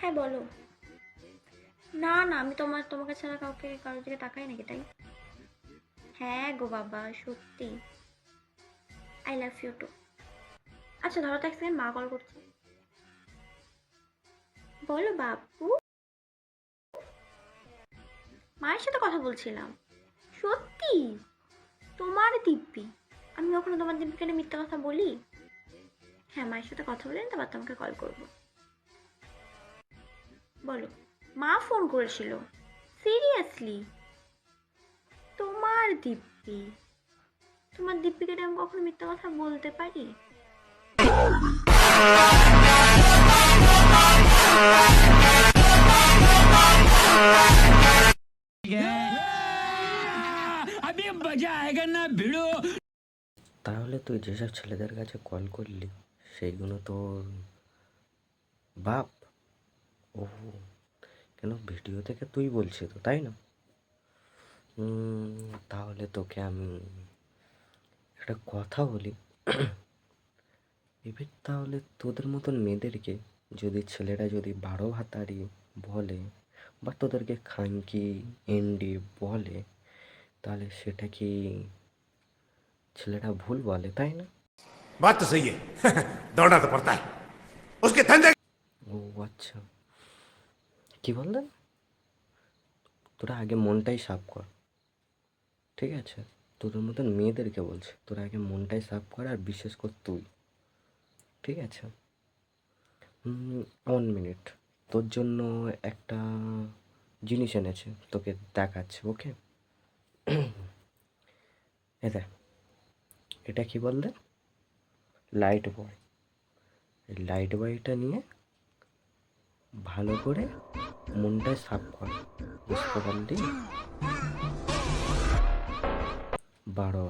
হ্যাঁ বলো। না না, আমি তোমার, তোমাকে ছাড়া কাউকে, কারোর দিকে তাকাই নাকি, তাই? হ্যাঁ গো বাবা, সত্যি। আই লাভ ইউ টু আচ্ছা ধরো তো এক সেকেন্ড মা কল করছে। বলো বাপু। মায়ের সাথে কথা বলছিলাম। সত্যি? তোমার দিব্যি। আমি কখনো তোমার দিব্যিকে মিথ্যা কথা বলি? হ্যাঁ মায়ের সাথে কথা বলে তারপর তোমাকে কল করব। বলো মা ফোন করেছিল। সিরিয়াসলি? তোমার দিব্যি তোমার দীপ্তিকে আমি কখনো মিথ্যা কথা বলতে পারি? তাহলে তুই যেসব ছেলেদের কাছে কল করলি সেইগুলো তোর বাপ। ও কেন ভিডিও থেকে তুই বলছিস তো তাই না উম, তাহলে তোকে আমি একটা কথা বলি এবার তাহলে তোদের মতন মেয়েদেরকে যদি ছেলেরা যদি বারো ভাতারি বলে বা তোদেরকে খাঙ্কি এন্ডি বলে তাহলে সেটা কি ছেলেটা ভুল বলে তাই না बात तो सही है दौड़ना तो पड़ता है उसके धंधे ও আচ্ছা কি বললেন? তোরা আগে মনটাই সাফ কর। ঠিক আছে? তোদের মতন মেয়েদেরকে বলছে, তোরা আগে মনটাই সাফ কর আর বিশেষ কর তুই। ঠিক আছে? ওয়ান মিনিট তোর জন্য একটা জিনিস এনেছে, তোকে দেখাচ্ছে ওকে এ দেখ, এটা কি বললে লাইট বয় লাইট বয়টা নিয়ে ভালো করে মনটা সাফ কর বুঝতে পারলি? বারো